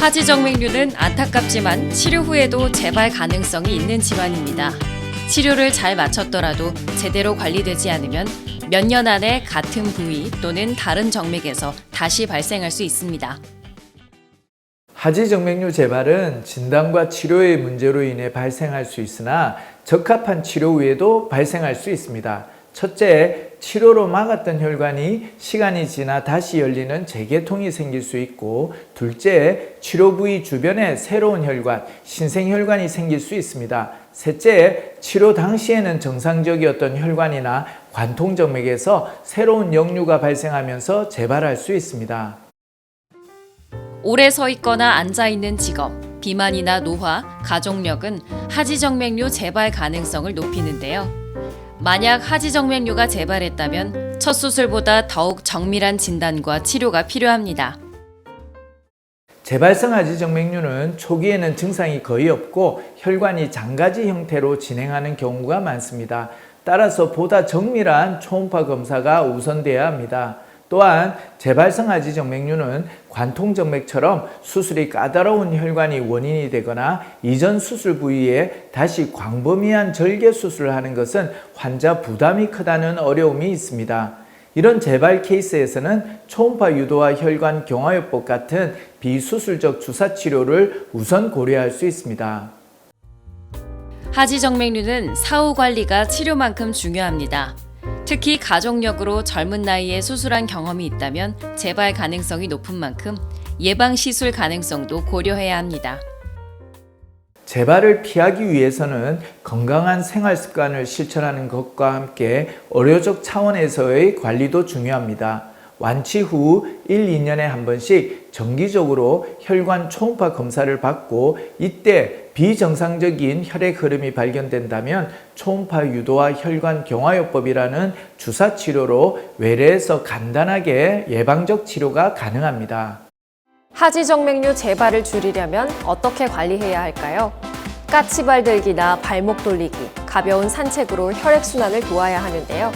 하지정맥류는 안타깝지만 치료 후에도 재발 가능성이 있는 질환입니다. 치료를 잘 마쳤더라도 제대로 관리되지 않으면 몇 년 안에 같은 부위 또는 다른 정맥에서 다시 발생할 수 있습니다. 하지정맥류 재발은 진단과 치료의 문제로 인해 발생할 수 있으나 적합한 치료 후에도 발생할 수 있습니다. 첫째, 치료로 막았던 혈관이 시간이 지나 다시 열리는 재개통이 생길 수 있고, 둘째, 치료 부위 주변에 새로운 혈관, 신생혈관이 생길 수 있습니다. 셋째, 치료 당시에는 정상적이었던 혈관이나 관통정맥에서 새로운 역류가 발생하면서 재발할 수 있습니다. 오래 서 있거나 앉아 있는 직업, 비만이나 노화, 가족력은 하지정맥류 재발 가능성을 높이는데요. 만약 하지정맥류가 재발했다면 첫 수술보다 더욱 정밀한 진단과 치료가 필요합니다. 재발성 하지정맥류는 초기에는 증상이 거의 없고 혈관이 장가지 형태로 진행하는 경우가 많습니다. 따라서 보다 정밀한 초음파 검사가 우선돼야 합니다. 또한 재발성 하지정맥류는 관통정맥처럼 수술이 까다로운 혈관이 원인이 되거나 이전 수술 부위에 다시 광범위한 절개 수술을 하는 것은 환자 부담이 크다는 어려움이 있습니다. 이런 재발 케이스에서는 초음파 유도와 혈관 경화요법 같은 비수술적 주사 치료를 우선 고려할 수 있습니다. 하지정맥류는 사후 관리가 치료만큼 중요합니다. 특히 가족력으로 젊은 나이에 수술한 경험이 있다면 재발 가능성이 높은 만큼 예방 시술 가능성도 고려해야 합니다. 재발을 피하기 위해서는 건강한 생활 습관을 실천하는 것과 함께 의료적 차원에서의 관리도 중요합니다. 완치 후 1, 2년에 한 번씩 정기적으로 혈관 초음파 검사를 받고 이때 비정상적인 혈액 흐름이 발견된다면 초음파 유도와 혈관 경화요법이라는 주사 치료로 외래에서 간단하게 예방적 치료가 가능합니다. 하지정맥류 재발을 줄이려면 어떻게 관리해야 할까요? 까치발 들기나 발목 돌리기, 가벼운 산책으로 혈액순환을 도와야 하는데요.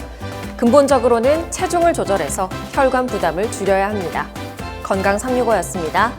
근본적으로는 체중을 조절해서 혈관 부담을 줄여야 합니다. 건강 365였습니다.